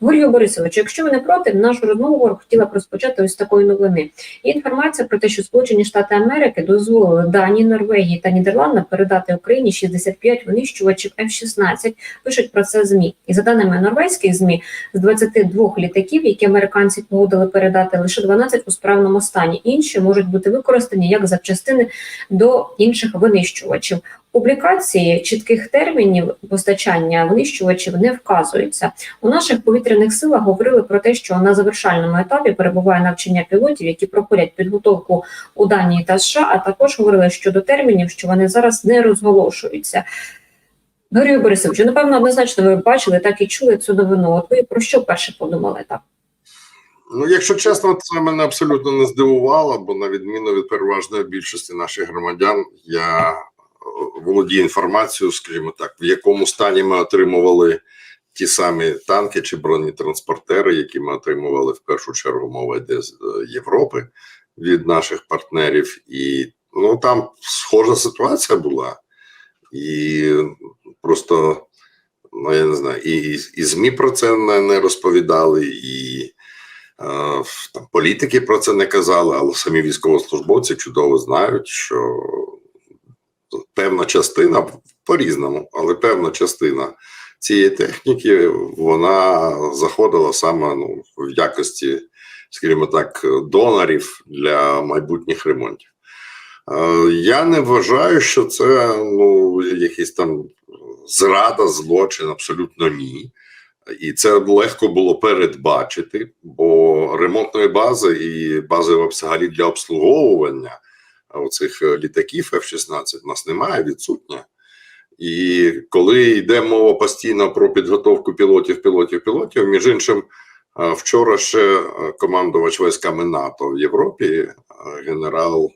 Гурію Борисовичу, якщо ви не проти, нашу розмову хотіла б розпочати ось такої новини. Є інформація про те, що Сполучені Штати Америки дозволили Данії, Норвегії та Нідерландам передати Україні 65 винищувачів F-16. Пишуть про це змі. І за даними норвезьких змі, з 22 літаків, які американці погодили передати, лише 12 у справному стані. Інші можуть бути використані як запчастини до інших винищувачів. Публікації чітких термінів постачання винищувачів не вказуються. У наших повітряних силах говорили про те, що на завершальному етапі перебуває навчання пілотів, які проходять підготовку у Данії та США. А також говорили щодо термінів, що вони зараз не розголошуються. Григорію Борисовичу, напевно, однозначно ви бачили, так і чули цю новину. От ви про що перше подумали так? Ну, якщо чесно, це мене абсолютно не здивувало, бо на відміну від переважної більшості наших громадян, я володію інформацією, скажімо так, в якому стані ми отримували ті самі танки чи бронетранспортери, які ми отримували в першу чергу мова йде з е, Європи від наших партнерів, і ну там схожа ситуація була, і просто ну я не знаю, і, і ЗМІ про це не розповідали, і е, там політики про це не казали, але самі військовослужбовці чудово знають, що певна частина по-різному, але певна частина цієї техніки вона заходила саме ну, в якості, скажімо так, донорів для майбутніх ремонтів. Е, Я не вважаю, що це ну, якийсь там зрада, злочин, абсолютно ні. І це легко було передбачити, бо ремонтної бази і бази взагалі для обслуговування оцих літаків F-16 в нас немає, відсутня. І коли йде мова постійно про підготовку пілотів, пілотів, пілотів, між іншим, е, вчора ще е, командувач військами НАТО в Європі, е, генерал,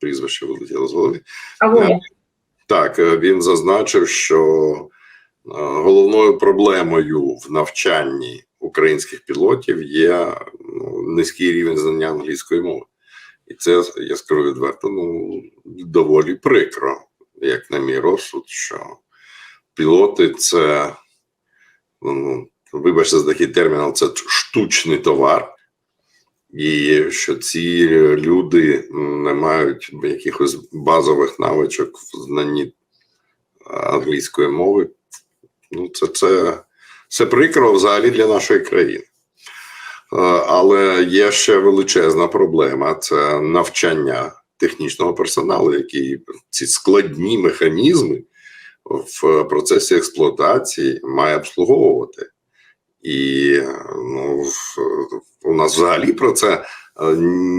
прізвище вилетіло з голови. Так, е, він зазначив, що е, головною проблемою в навчанні українських пілотів є ну, низький рівень знання англійської мови. І це, я скажу відверто, ну доволі прикро, як на мій розсуд, що пілоти це, ну, вибачте за такий термін, це штучний товар. І що ці люди не мають якихось базових навичок в знанні англійської мови. Ну, це, це, це прикро взагалі для нашої країни. Е, Але є ще величезна проблема це навчання технічного персоналу, який ці складні механізми в процесі експлуатації має обслуговувати. І ну, у нас взагалі про це е,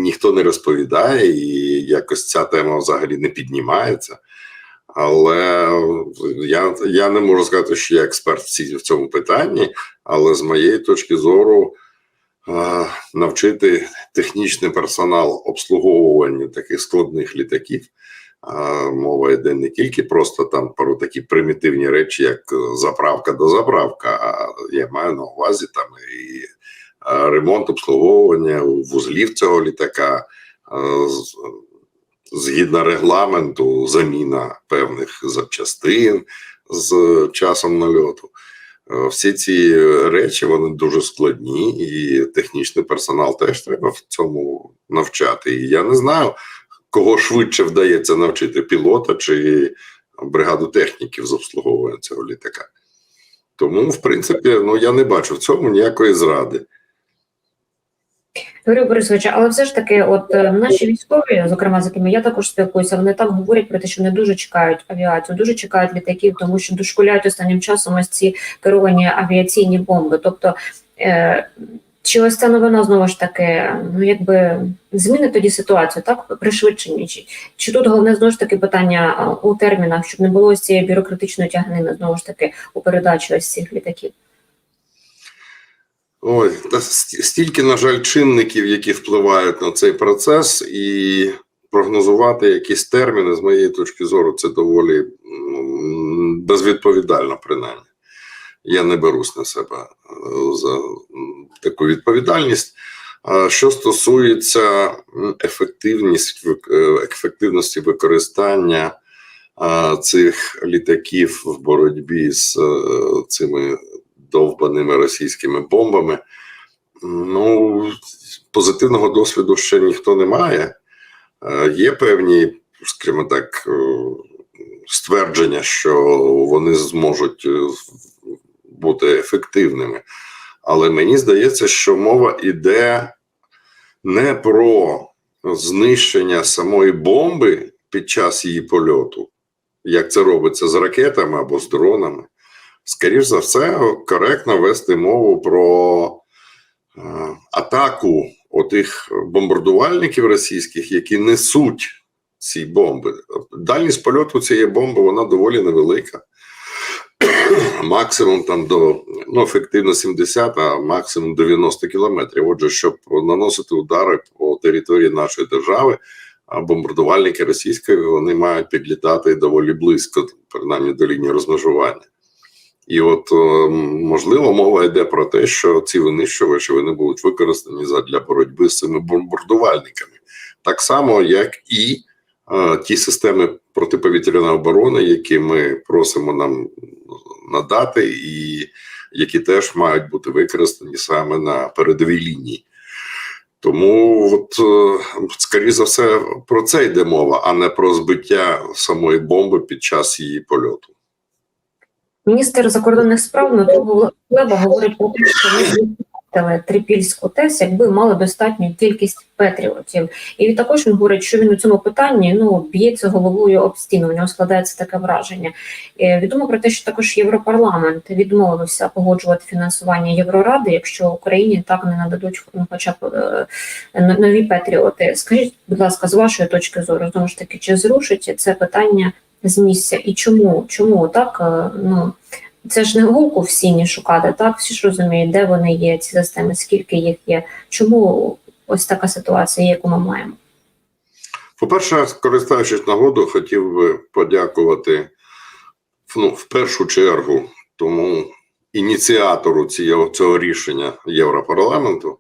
ніхто не розповідає, і якось ця тема взагалі не піднімається. Але я, я не можу сказати, що я експерт в, цьому питанні, але з моєї точки зору навчити технічний персонал обслуговуванню таких складних літаків. е, Мова йде не тільки просто там про такі примітивні речі, як е, заправка до заправка, а я маю на увазі там і е, ремонт обслуговування вузлів цього літака, е, згідно регламенту, заміна певних запчастин з часом нальоту. Е, Всі ці речі вони дуже складні, і технічний персонал теж треба в цьому навчати. І я не знаю, кого швидше вдається навчити пілота чи бригаду техніків з обслуговування цього літака. Тому, в принципі, ну я не бачу в цьому ніякої зради. Григорію Борисовичу, але все ж таки, от е, наші військові, зокрема з якими я також спілкуюся, вони так говорять про те, що не дуже чекають авіацію, дуже чекають літаків, тому що дошкуляють останнім часом ось ці керовані авіаційні бомби. Тобто, е, чи ось ця новина знову ж таки, ну якби змінить тоді ситуацію, так пришвидшені? Чи, чи тут головне знову ж таки питання е, у термінах, щоб не було ось цієї бюрократичної тягнини знову ж таки у передачі ось цих літаків? Ой, стільки, на жаль, чинників, які впливають на цей процес, і прогнозувати якісь терміни, з моєї точки зору, це доволі безвідповідально, принаймні. Я не берусь на себе е, за таку відповідальність. Що стосується е, ефективності використання цих літаків в боротьбі з е, цими довбаними російськими бомбами. Ну, позитивного досвіду ще ніхто не має. Е, Є певні, скажімо так, е, ствердження, що вони зможуть е, бути ефективними. Але мені здається, що мова йде не про знищення самої бомби під час її польоту, як це робиться з ракетами або з дронами. Скоріше за все, коректно вести мову про е, атаку отих бомбардувальників російських, які несуть ці бомби. Дальність польоту цієї бомби вона доволі невелика. Максимум там до ну, ефективно 70, а максимум 90 кілометрів. Отже, щоб наносити удари по території нашої держави, а бомбардувальники російської вони мають підлітати доволі близько, принаймні до лінії розмежування. І от е, можливо мова йде про те, що ці винищувачі вони будуть використані для боротьби з цими бомбардувальниками, так само як і е, ті системи протиповітряної оборони, які ми просимо нам надати, і які теж мають бути використані саме на передовій лінії. Тому, от, е, скоріше за все, про це йде мова, а не про збиття самої бомби під час її польоту. Міністр закордонних справ Дмитро Кулеба говорить про те, що ми використали Трипільську ТЕС, якби мали достатню кількість патріотів. І також він говорить, що він у цьому питанні ну б'ється головою об стіну. У нього складається таке враження. Е, Відомо про те, що також Європарламент відмовився погоджувати фінансування Євроради, якщо Україні так не нададуть ну, хоча б е, нові патріоти. Скажіть, будь ласка, з вашої точки зору, знову ж таки, чи зрушить це питання з місця і чому? Чому так? е, Ну це ж не голку в сіні шукати, так всі ж розуміють, де вони є, ці системи, скільки їх є. Чому ось така ситуація, яку ми маємо? По-перше, скористаючись нагодою, хотів би подякувати ну, в першу чергу тому ініціатору цього, цього рішення Європарламенту,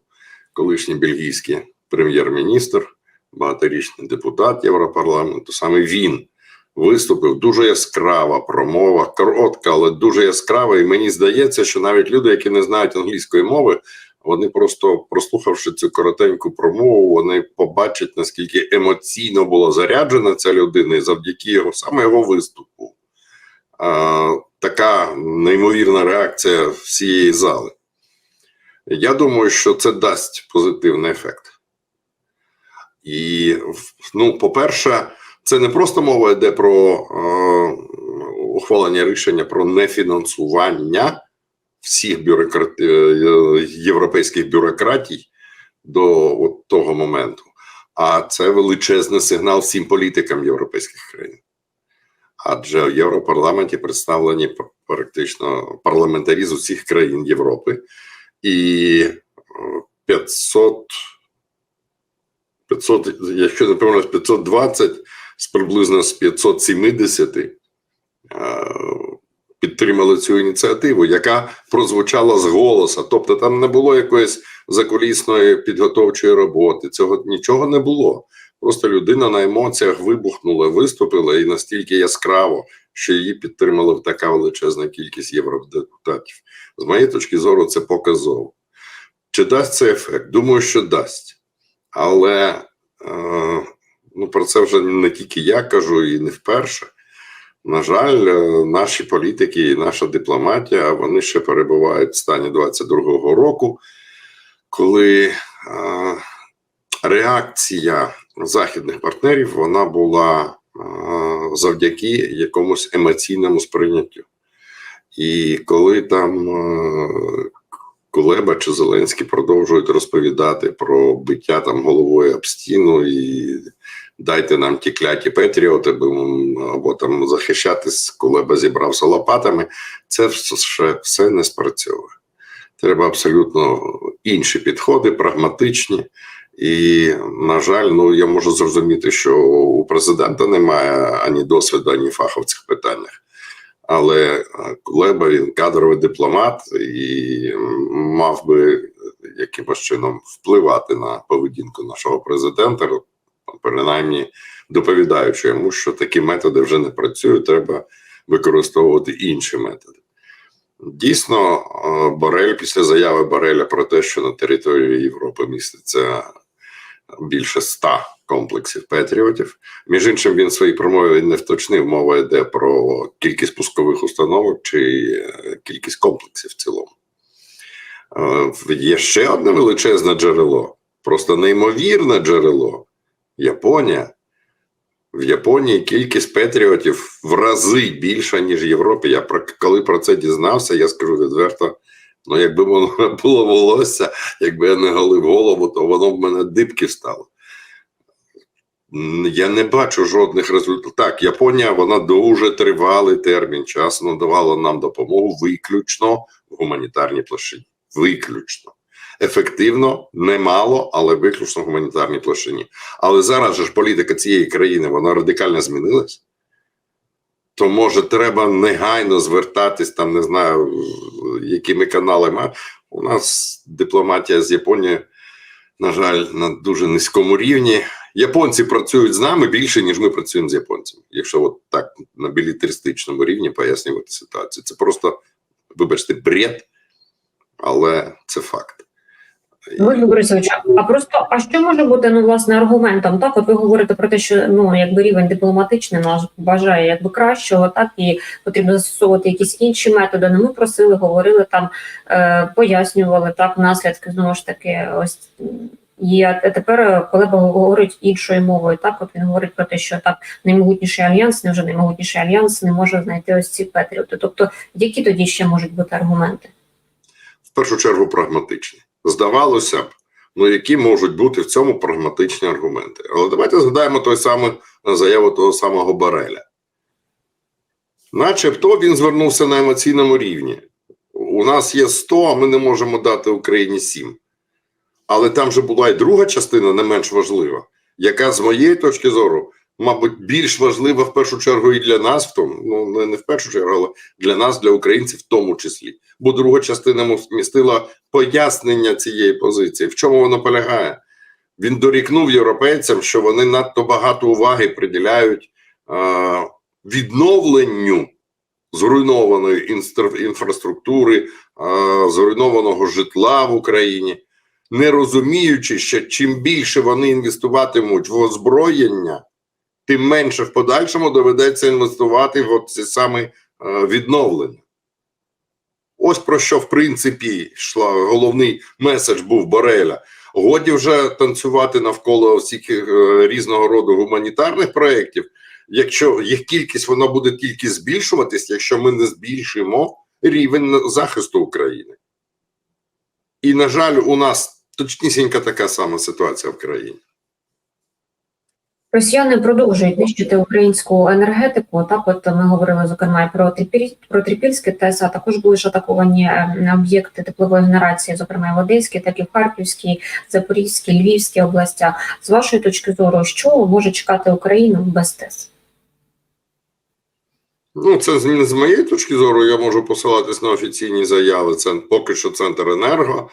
колишній бельгійський прем'єр-міністр, багаторічний депутат Європарламенту. Саме він виступив дуже яскрава промова, коротка, але дуже яскрава. І мені здається, що навіть люди, які не знають англійської мови, вони просто прослухавши цю коротеньку промову, вони побачать наскільки емоційно була заряджена ця людина, і завдяки його саме його виступу. А, така неймовірна реакція всієї зали. Я думаю, що це дасть позитивний ефект. І, ну, по-перше, це не просто мова йде про е, ухвалення рішення про нефінансування всіх бюрократ... е, європейських бюрократій до от того моменту, а це величезний сигнал всім політикам європейських країн. Адже в Європарламенті представлені практично парламентарі з усіх країн Європи, і е, 500, 500 якщо не помиляюсь, 520 з приблизно з 570 е, підтримали цю ініціативу, яка прозвучала з голоса. Тобто там не було якоїсь закулісної підготовчої роботи. Цього нічого не було. Просто людина на емоціях вибухнула, виступила і настільки яскраво, що її підтримала така величезна кількість євродепутатів. З моєї точки зору, це показово. Чи дасть це ефект? Думаю, що дасть. Але е, ну, про це вже не тільки я кажу, і не вперше. На жаль, е, наші політики і наша дипломатія вони ще перебувають в стані 22-го року, коли е, реакція західних партнерів вона була е, завдяки якомусь емоційному сприйняттю. І коли там Кулеба чи Зеленський продовжують розповідати про биття там головою об стіну і дайте нам ті кляті патріоти, або там захищатись, Кулеба зібрався лопатами. Це все, все не спрацьовує. Треба абсолютно інші підходи, прагматичні. І, на жаль, ну я можу зрозуміти, що у президента немає ані досвіду, ані фаху в цих питаннях. Але Кулеба він кадровий дипломат і мав би якимось чином впливати на поведінку нашого президента, принаймні доповідаючи йому, що такі методи вже не працюють, треба використовувати інші методи. Дійсно, е, Борель після заяви Бореля про те, що на території Європи міститься більше ста комплексів Петріотів. Між іншим, він в своїй промові не вточнив, мова йде про кількість пускових установок чи е, кількість комплексів в цілому. Е, Є ще одне величезне джерело, просто неймовірне джерело Японія. В Японії кількість патріотів в рази більша, ніж в Європі. Я про коли про це дізнався, я скажу відверто. Ну, якби воно було волосся, якби я не голив голову, то воно б мене дибки стало. Я не бачу жодних результатів. Так, Японія вона дуже тривалий термін часу надавала нам допомогу виключно в гуманітарній площині. Виключно. Ефективно, немало, але виключно в гуманітарній площині. Але зараз же ж політика цієї країни вона радикально змінилась. То може треба негайно звертатись там, не знаю, якими каналами. У нас дипломатія з Японією, на жаль, на дуже низькому рівні. Японці працюють з нами більше, ніж ми працюємо з японцями. Якщо от так на білітаристичному рівні пояснювати ситуацію. Це просто, вибачте, бред, але це факт. Володимир Борисович, а просто а що може бути ну власне аргументом? Так, от ви говорите про те, що ну якби рівень дипломатичний наш бажає якби кращого, так і потрібно застосовувати якісь інші методи. Ну ми просили, говорили там, е, пояснювали так наслідки знову ж таки. Ось є. А тепер е, Колеба говорить іншою мовою. Так, от він говорить про те, що так наймогутніший альянс, невже наймогутніший альянс не може знайти ось ці патріоти. Тобто, які тоді ще можуть бути аргументи? в першу чергу прагматичні. Здавалося б, ну які можуть бути в цьому прагматичні аргументи. Але давайте згадаємо той самий заяву того самого Бареля. Начебто він звернувся на емоційному рівні. У нас є 100, а ми не можемо дати Україні 7. Але там же була і друга частина, не менш важлива, яка з моєї точки зору, мабуть, більш важлива в першу чергу і для нас, в тому, ну не- в першу чергу, але для нас, для українців, в тому числі. Бо друга частина містила пояснення цієї позиції. В чому воно полягає? Він дорікнув європейцям, що вони надто багато уваги приділяють е, відновленню зруйнованої інфраструктури, е, зруйнованого житла в Україні, не розуміючи, що чим більше вони інвестуватимуть в озброєння, тим менше в подальшому доведеться інвестувати в це саме е, відновлення. Ось про що, в принципі, йшла головний меседж був Бореля. Годі вже танцювати навколо всіх е, різного роду гуманітарних проєктів. Якщо їх кількість вона буде тільки збільшуватись, якщо ми не збільшимо рівень захисту України. І, на жаль, у нас точнісінька така сама ситуація в країні. Росіяни продовжують нищити українську енергетику. Так, от ми говорили зокрема і про Трипіль, про Трипільське ТЕС, а також були ж атаковані е, об'єкти теплової генерації, зокрема в Одеській, так і в Харківській, Запорізькій, Львівській областях. З вашої точки зору, що може чекати Україну без ТЕС? Ну, це з, з моєї точки зору, я можу посилатись на офіційні заяви. Це поки що центр енерго.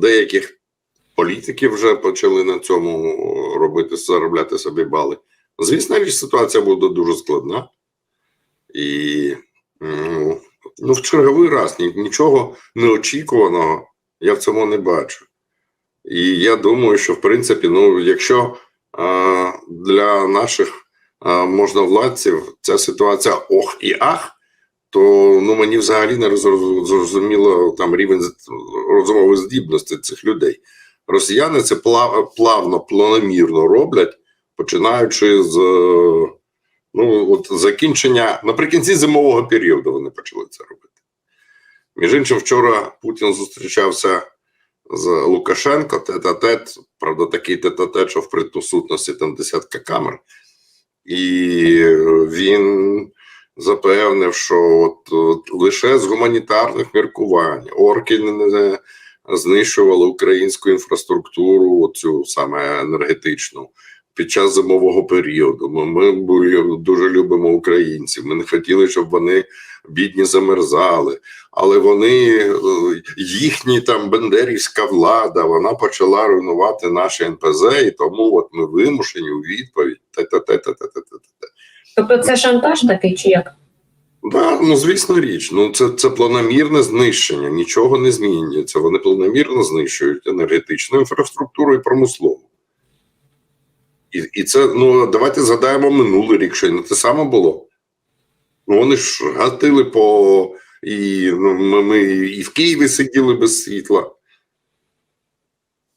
Деяких політиків вже почали на цьому робити, заробляти собі бали. Звісно, річ ситуація буде дуже складна. І ну, ну, в черговий раз нічого неочікуваного я в цьому не бачу. І я думаю, що в принципі, ну, якщо а, для наших а, можновладців ця ситуація ох і ах, то ну мені взагалі не зрозуміло там рівень розумової здібності цих людей. Росіяни це плавно, планомірно роблять, починаючи з е, ну, от закінчення наприкінці зимового періоду вони почали це робити. Між іншим, вчора Путін зустрічався з Лукашенко, тет-а-тет, правда, такий тет-а-тет, що в присутності там десятка камер. І він запевнив, що от, от лише з гуманітарних міркувань орки не знищували українську інфраструктуру, цю саме енергетичну, під час зимового періоду. Ми, дуже любимо українців. Ми не хотіли, щоб вони бідні замерзали. Але вони, е, їхні там бендерівська влада, вона почала руйнувати наші НПЗ, і тому от ми вимушені у відповідь. Тобто це шантаж такий чи як? Да, ну звісно річ. Ну це, це планомірне знищення, нічого не змінюється. Вони планомірно знищують енергетичну інфраструктуру і промислову. І, і це, ну давайте згадаємо минулий рік, що й не те саме було. Ну вони ж гатили по і ну, ми, ми і в Києві сиділи без світла.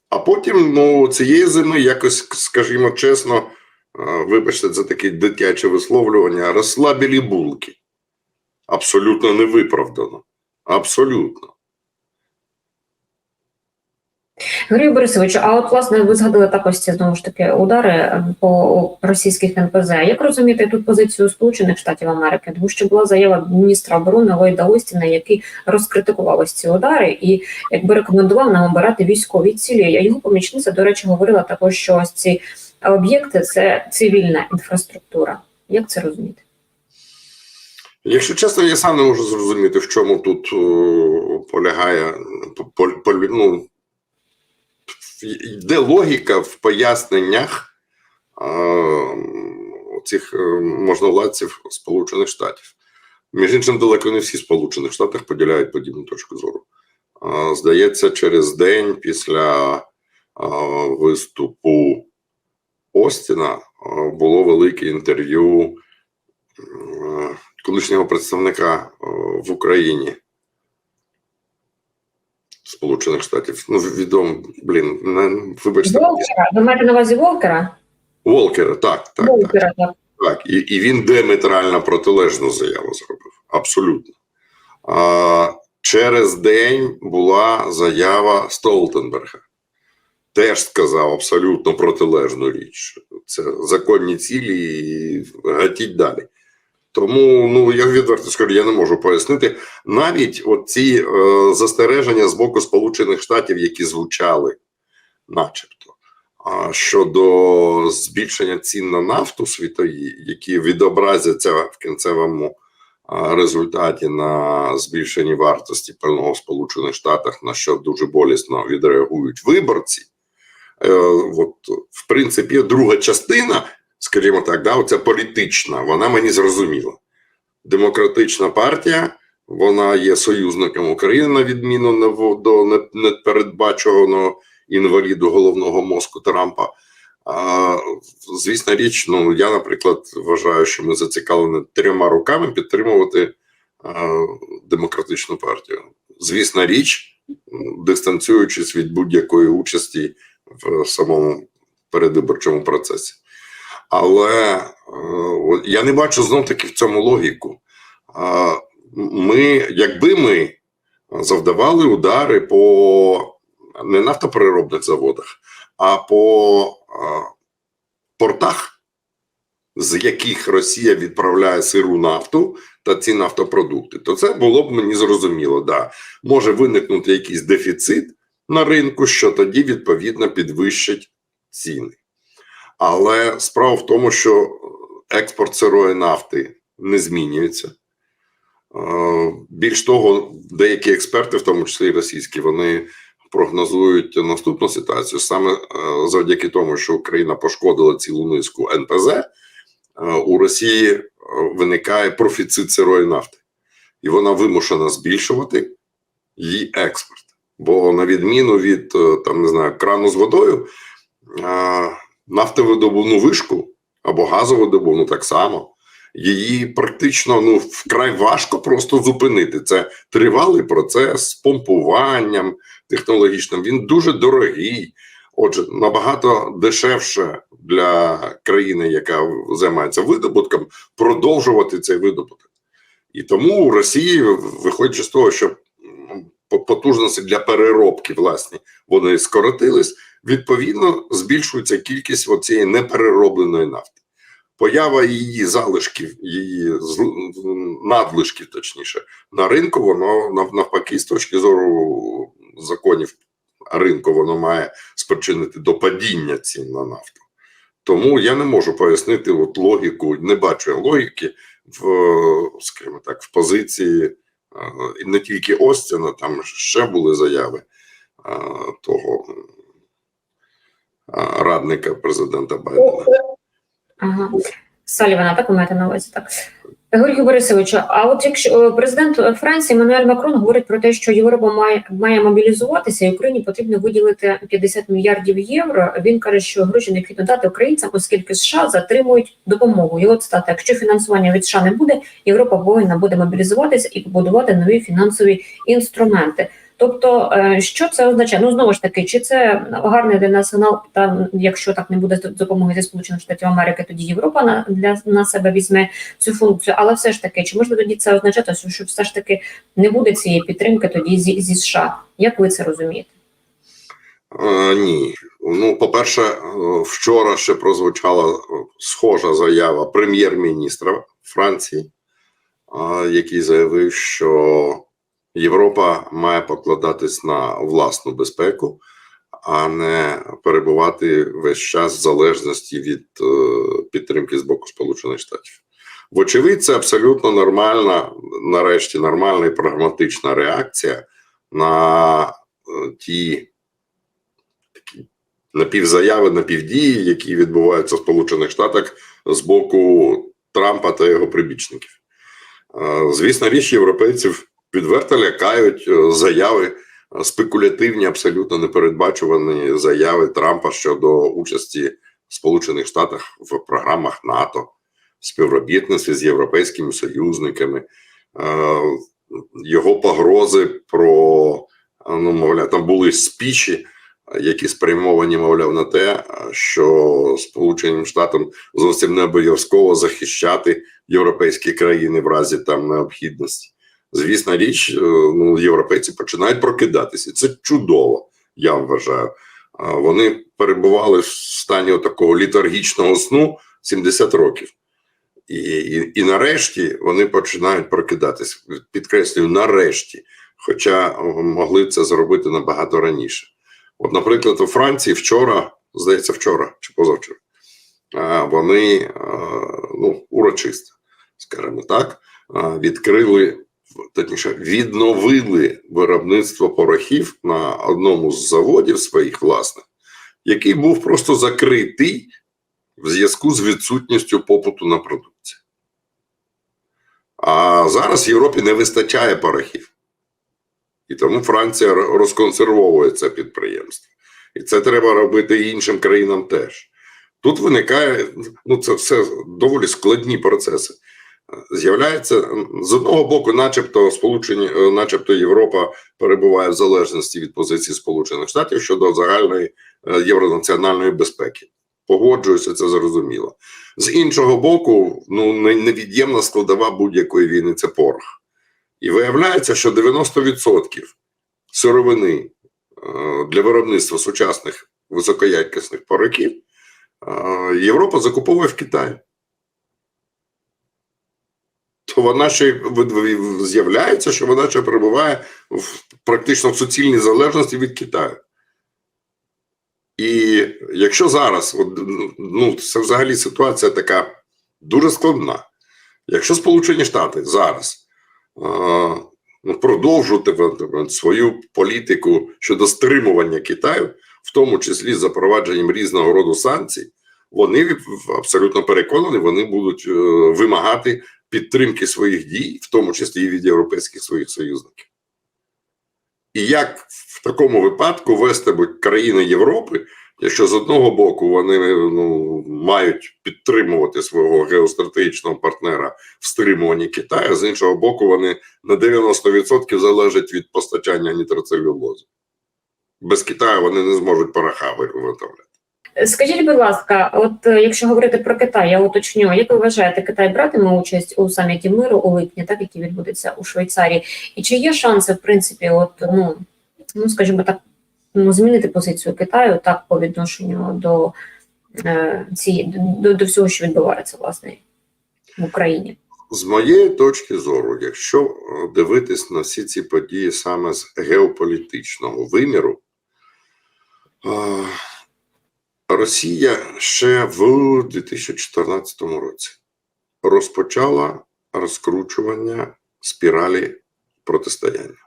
А потім, ну, цієї зими якось, скажімо чесно, вибачте, це таке дитяче висловлювання, розслабілі булки. Абсолютно невиправдано. Абсолютно. Григорій Борисович, а от власне ви згадали також ці знову ж таки удари е, по російських НПЗ. Як розумієте тут позицію Сполучених Штатів Америки? Тому що була заява міністра оборони Ллойда Остіна, який розкритикував ось ці удари і якби рекомендував нам обирати військові цілі. А його помічниця, до речі, говорила також, що ось ці об'єкти це цивільна інфраструктура. Як це розуміти? Якщо чесно, я сам не можу зрозуміти, в чому тут о, полягає по- по- ну, йде логіка в поясненнях е, цих е, можновладців Сполучених Штатів. Між іншим, далеко не всі Сполучених Штатах поділяють подібну точку зору. Е, Здається, через день після е, виступу Остіна е, було велике інтерв'ю е, колишнього представника е, в Україні Сполучених Штатів. Ну, відомо, блін, не, вибачте, Волкера, ви маєте на увазі Волкера? Волкера, так, так, так. Волкера, так. Так, і, і він диаметрально протилежну заяву зробив. Абсолютно. А, через день була заява Столтенберга. Теж сказав абсолютно протилежну річ. Це законні цілі і гатіть далі. Тому, ну я відверто скажу, я не можу пояснити. Навіть от ці е, застереження з боку Сполучених Штатів, які звучали, начебто, а щодо збільшення цін на нафту світові, які відобразяться в кінцевому результаті на збільшенні вартості пального в Сполучених Штатах, на що дуже болісно відреагують виборці. Е, от, в принципі, друга частина, скажімо так, да, оця політична, вона мені зрозуміла. Демократична партія, вона є союзником України, на відміну до непередбачуваного інваліду головного мозку Трампа. А, звісна річ, ну я, наприклад, вважаю, що ми зацікавлені трьома руками підтримувати а, демократичну партію. Звісна річ, дистанціюючись від будь-якої участі в самому передвиборчому процесі. Але е, я не бачу знов таки в цьому логіку. Ми, якби ми завдавали удари по не нафтопереробних заводах, а по портах, з яких Росія відправляє сиру нафту та ці нафтопродукти, то це було б мені зрозуміло. Да. Може виникнути якийсь дефіцит на ринку, що тоді відповідно підвищить ціни. Але справа в тому, що експорт сирої нафти не змінюється. Е, Більш того, деякі експерти, в тому числі російські, вони прогнозують наступну ситуацію саме е, завдяки тому, що Україна пошкодила цілу низку НПЗ, е, у Росії виникає профіцит сирої нафти, і вона вимушена збільшувати її експорт. Бо на відміну від там не знаю крану з водою, нафтовидобувну вишку або газовидобувну так само. Її практично ну вкрай важко просто зупинити. Це тривалий процес з помпуванням технологічним. Він дуже дорогий. Отже, набагато дешевше для країни, яка займається видобутком, продовжувати цей видобуток. І тому у Росії, виходячи з того, що по- потужності для переробки власні вони скоротились, відповідно збільшується кількість оцієї непереробленої нафти. Поява її залишків, її надлишків, точніше, на ринку, воно навпаки, з точки зору законів ринку, воно має спричинити до падіння цін на нафту. Тому я не можу пояснити от логіку, не бачу я логіки в, скажімо так, в позиції і не тільки Остіна, там ще були заяви того радника президента Байдена. Ага. Салівана, так ви маєте на увазі, так. Георгію Борисовичу, а от якщо е, президент Франції Мануель Макрон говорить про те, що Європа має має мобілізуватися, і Україні потрібно виділити 50 мільярдів євро. Він каже, що гроші необхідно дати українцям, оскільки США затримують допомогу. Його цитата, якщо фінансування від США не буде, Європа повинна буде мобілізуватися і побудувати нові фінансові інструменти. Тобто, е, що це означає? Ну знову ж таки, чи це гарний для нас сигнал, там, якщо так не буде допомоги зі Сполучених Штатів Америки, тоді Європа на для на себе візьме цю функцію. Але все ж таки, чи можна тоді це означати, що, все ж таки не буде цієї підтримки тоді зі, зі США? Як ви це розумієте? Е, ні. Ну, по-перше, е, вчора ще прозвучала е, схожа заява прем'єр-міністра Франції, який заявив, що Європа має покладатись на власну безпеку, а не перебувати весь час в залежності від е, підтримки з боку Сполучених Штатів. Вочевидь, це абсолютно нормальна, нарешті, нормальна і прагматична реакція на е, ті такі напівзаяви, напівдії, які відбуваються в Сполучених Штатах з боку Трампа та його прибічників. Е, Звісно, річ європейців відверто лякають е, заяви е, спекулятивні, абсолютно непередбачувані заяви Трампа щодо участі Сполучених Штатах в програмах НАТО, співробітництві з європейськими союзниками, Е, його погрози про ну, мовляв, там були спічі, які спрямовані, мовляв, на те, що Сполученим Штатам зовсім не обов'язково захищати європейські країни в разі там необхідності. Звісна річ, е, ну, європейці починають прокидатися. Це чудово, я вважаю. Вони перебували в стані такого літаргічного сну 70 років. І, і, і нарешті вони починають прокидатися. Підкреслюю, нарешті, хоча могли це зробити набагато раніше. От, наприклад, у Франції вчора, здається, вчора чи позавчора, вони ну, урочисто, скажімо так, відкрили, точніше, відновили виробництво порохів на одному з заводів своїх власних, який був просто закритий в зв'язку з відсутністю попиту на продукцію. А зараз Європі не вистачає порохів. І тому Франція розконсервовує це підприємство. І це треба робити іншим країнам теж. Тут виникає, ну це все доволі складні процеси. З'являється з одного боку, начебто, сполучені, начебто Європа перебуває в залежності від позиції Сполучених Штатів щодо загальної євронаціональної безпеки. Погоджуюся, це зрозуміло. З іншого боку, ну невід'ємна складова будь-якої війни це порох. І виявляється, що 90% сировини для виробництва сучасних високоякісних порохів Європа закуповує в Китаї. То вона ще з'являється, що вона ще перебуває в практично в суцільній залежності від Китаю. І якщо зараз, от, ну це взагалі ситуація така дуже складна. Якщо Сполучені Штати зараз е, продовжуватимуть свою політику щодо стримування Китаю, в тому числі з запровадженням різного роду санкцій, вони абсолютно переконані, вони будуть е, вимагати підтримки своїх дій, в тому числі і від європейських своїх союзників. І як в такому випадку вести країни Європи, якщо з одного боку вони ну, мають підтримувати свого геостратегічного партнера в стримуванні Китаю, з іншого боку, вони на 90% залежать від постачання нітроцелюлозу. Без Китаю вони не зможуть пороха виготовляти. Скажіть, будь ласка, от е, якщо говорити про Китай, я уточню, як ви вважаєте, Китай братиме участь у саміті миру у липні, так який відбудеться у Швейцарії, і чи є шанси, в принципі, от ну ну скажімо так, ну змінити позицію Китаю так по відношенню до е, цієї до, до всього, що відбувається власне в Україні? З моєї точки зору, якщо дивитись на всі ці події саме з геополітичного виміру. Е Росія ще в 2014 році розпочала розкручування спіралі протистояння.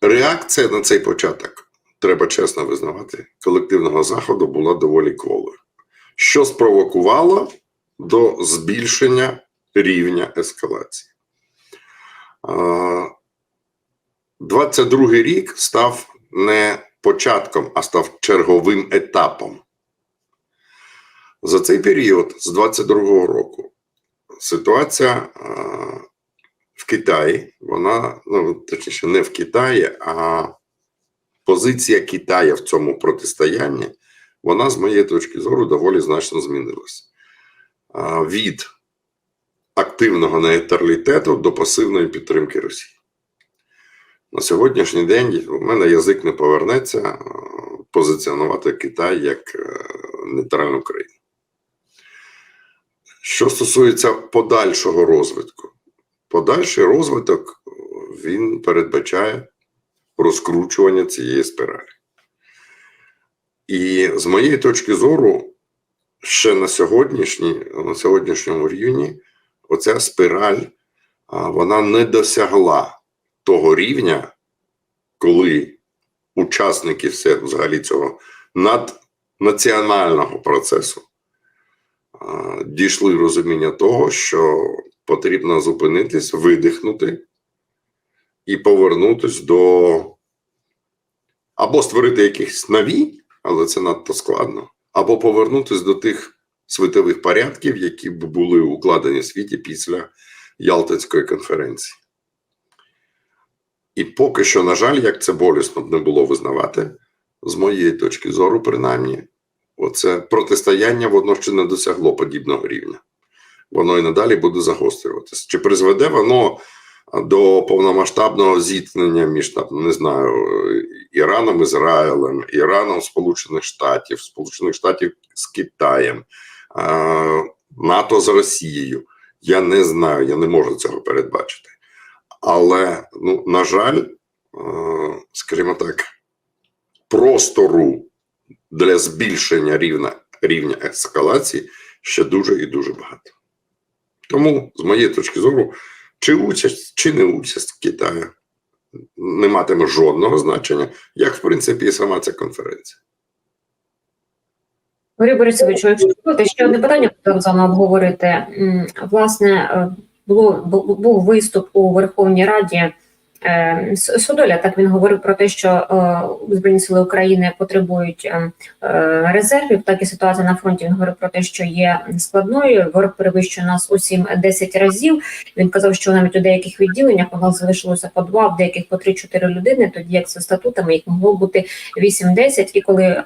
Реакція на цей початок, треба чесно визнавати, колективного заходу була доволі кволою. Що спровокувало до збільшення рівня ескалації. 22 рік став не початком, а став черговим етапом. За цей період з 22 року ситуація в Китаї, вона, ну, точніше, не в Китаї, а позиція Китаю в цьому протистоянні, вона, з моєї точки зору, доволі значно змінилася. Від активного нейтралітету до пасивної підтримки Росії. На сьогоднішній день у мене язик не повернеться позиціонувати Китай як е, нейтральну країну. Що стосується подальшого розвитку, подальший розвиток е, він передбачає розкручування цієї спіралі. І з моєї точки зору, ще на на сьогоднішньому рівні, оця спіраль вона не досягла того рівня, коли учасники все, взагалі цього наднаціонального процесу дійшли розуміння того, що потрібно зупинитись, видихнути і повернутись до або створити якісь нові, але це надто складно, або повернутись до тих світових порядків, які були укладені в світі після Ялтинської конференції. І поки що, на жаль, як це болісно не було визнавати, з моєї точки зору, принаймні, оце протистояння воно ще не досягло подібного рівня. Воно і надалі буде загострюватися. Чи призведе воно до повномасштабного зіткнення між там, не знаю, Іраном, Ізраїлем, Іраном Сполучених Штатів, Сполучених Штатів з Китаєм, е, НАТО з Росією? Я не знаю, я не можу цього передбачити. Але, ну, на жаль, е, скажімо так, простору для збільшення рівня, рівня ескалації ще дуже і дуже багато. Тому, з моєї точки зору, чи участь, чи не участь Китаю не матиме жодного значення, як в принципі і сама ця конференція. Юрій Борисович, якщо ще одне питання хотів з вами обговорити. Власне, е, було був виступ у Верховній Раді. е, Судоля так він говорив про те, що е, Збройні сили України потребують е, резервів. Так і ситуація на фронті. Він говорив про те, що є складною. Ворог перевищує нас у 7-10 разів. Він казав, що навіть у деяких відділеннях у нас залишилося по два, в деяких по 3-4 людини. Тоді як за статутами їх могло бути 8-10. І коли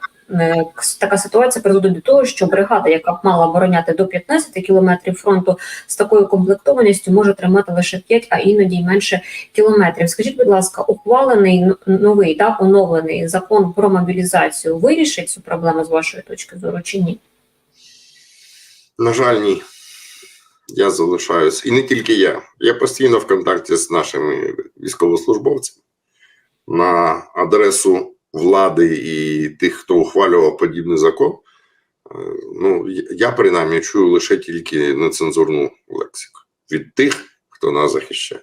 така ситуація призводить до того, що бригада, яка б мала обороняти до 15 кілометрів фронту, з такою комплектованістю може тримати лише 5, а іноді й менше кілометрів. Скажіть, будь ласка, ухвалений новий так оновлений закон про мобілізацію вирішить цю проблему з вашої точки зору чи ні? На жаль, ні. Я залишаюсь. І не тільки я. Я постійно в контакті з нашими військовослужбовцями на адресу влади і тих, хто ухвалював подібний закон. Е, Ну, я- принаймні чую лише тільки нецензурну лексику від тих, хто нас захищає.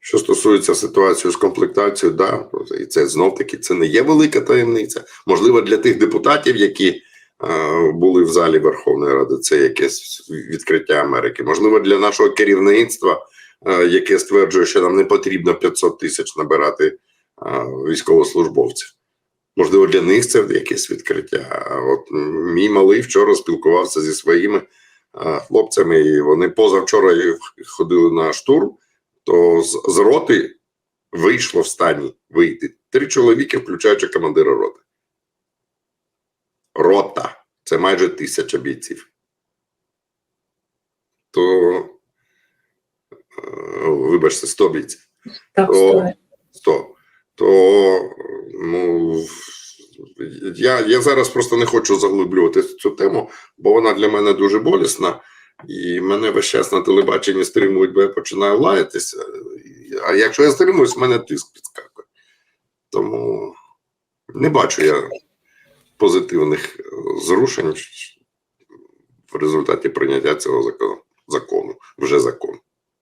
Що стосується ситуації з комплектацією, да, і це знов таки це не є велика таємниця. Можливо, для тих депутатів, які е, були в залі Верховної Ради, це якесь відкриття Америки. Можливо, для нашого керівництва, е, яке стверджує, що нам не потрібно 500 тисяч набирати військовослужбовців. Можливо, для них це якесь відкриття. От мій малий вчора спілкувався зі своїми е, хлопцями, і вони позавчора ходили на штурм, то з, з роти вийшло в стані вийти три чоловіки, включаючи командира роти. Рота це майже тисяча бійців. То, е, вибачте, 100 бійців. Так, О. стоїть. 100. То ну, я, я зараз просто не хочу заглиблювати цю тему, бо вона для мене дуже болісна. І мене весь час на телебаченні стримують, бо я починаю лаятися. А якщо я стримуюсь, в мене тиск підскакує. Тому не бачу я позитивних е, зрушень в результаті прийняття цього закону вже закону.